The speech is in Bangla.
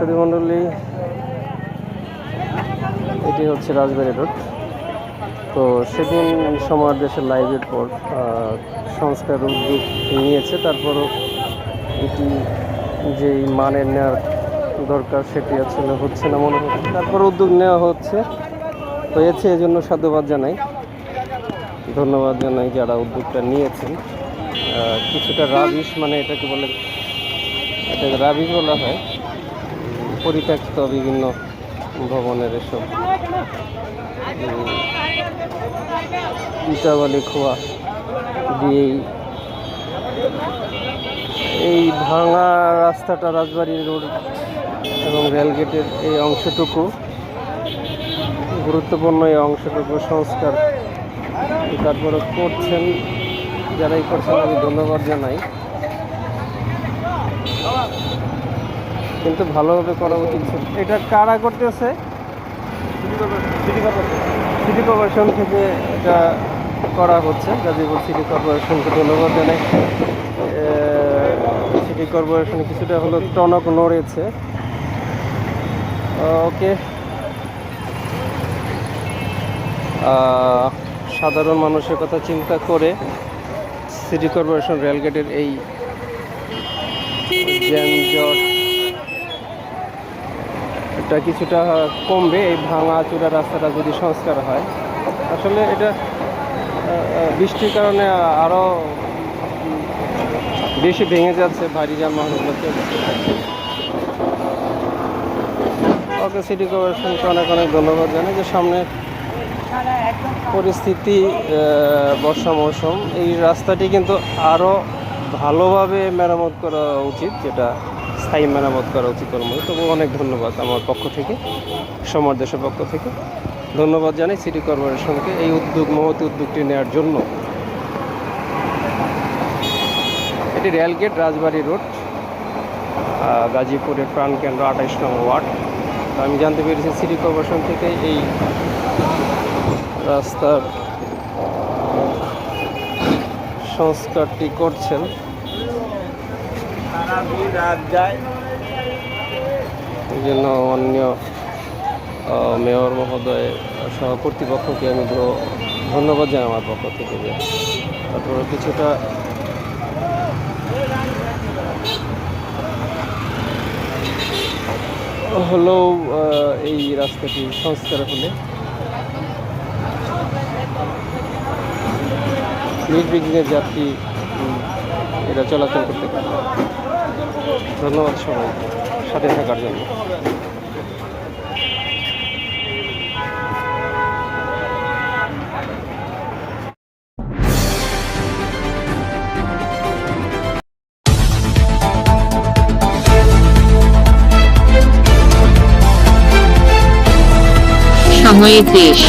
সুধী মণ্ডলী, এটি হচ্ছে রাজবাড়ি রোড। তো সেদিন সময় দেশের লাইভের পর সংস্কার উদ্যোগ নিয়েছে, তারপরও এটি যেই মানের নেওয়ার দরকার সেটি আসলে হচ্ছে না মনে হচ্ছে। তারপর উদ্যোগ নেওয়া হচ্ছে। হয়েছে এজন্য সাধুবাদ জানাই। ধন্যবাদ জানাই যারা উদ্যোগটা নিয়েছেন। কিছুটা রাবিশ মানে এটাকে বলে, এটাকে রাবিশ বলা হয়। পরিত্যক্ত বিভিন্ন ভবনের এসব ইটাবালি খোয়া দিয়েই এই ভাঙা রাস্তাটা রাজবাড়ি রোড এবং রেলগেটের এই অংশটুকু, গুরুত্বপূর্ণ এই অংশটুকু সংস্কার। তারপরে করছেন, যারাই করছেন, আমি ধন্যবাদ জানাই। কিন্তু ভালোভাবে করা উচিত ছিল। এটা কারা করতেছে? সিটি কর্পোরেশন থেকে এটা করা হচ্ছে। গাজীপুর সিটি কর্পোরেশনকে ধন্যবাদ জানাই। সিটি কর্পোরেশন কিছুটা হলো টনক নড়েছে। ওকে। সাধারণ মানুষের কথা চিন্তা করে সিটি কর্পোরেশন রেলগেটের এই যানজট এটা কিছুটা কমবে। এই ভাঙা চূড়া রাস্তাটা যদি সংস্কার হয়, আসলে এটা বৃষ্টির কারণে আরও বেশি ভেঙে যাচ্ছে ভারী যানবাহনগুলোকে ওকে সিটি কর্পোরেশনকে অনেক অনেক ধন্যবাদ জানাই যে সামনে পরিস্থিতি বর্ষা মৌসুম, এই রাস্তাটি কিন্তু আরও ভালোভাবে মেরামত করা উচিত, যেটা স্থায়ী মেরামত করা উচিত মধ্যে তবু অনেক ধন্যবাদ আমার পক্ষ থেকে, সমর দেশের পক্ষ থেকে। ধন্যবাদ জানাই সিটি কর্পোরেশনকে এই উদ্যোগ, মহতি উদ্যোগটি নেওয়ার জন্য। এটি রেলগেট রাজবাড়ি রোড গাজীপুরের প্রাণকেন্দ্র আঠাইশ নম্বর ওয়ার্ড। আমি জানতে পেরেছি সিটি কর্পোরেশন থেকে এই রাস্তার সংস্কারটি করছেন। এই জন্য আহ, মেয়র মহোদয় সহ কর্তৃপক্ষকে আমি ধন্যবাদ জানাই আমার পক্ষ থেকে যে তারপরে কিছুটা আহ, এই রাস্তাটি সংস্কার হলে নির্বিঘ্নে যাত্রী এটা চলাচল করতে পারে। ধন্যবাদ সবাইকে সাথে থাকার জন্য। সময়ের দেশ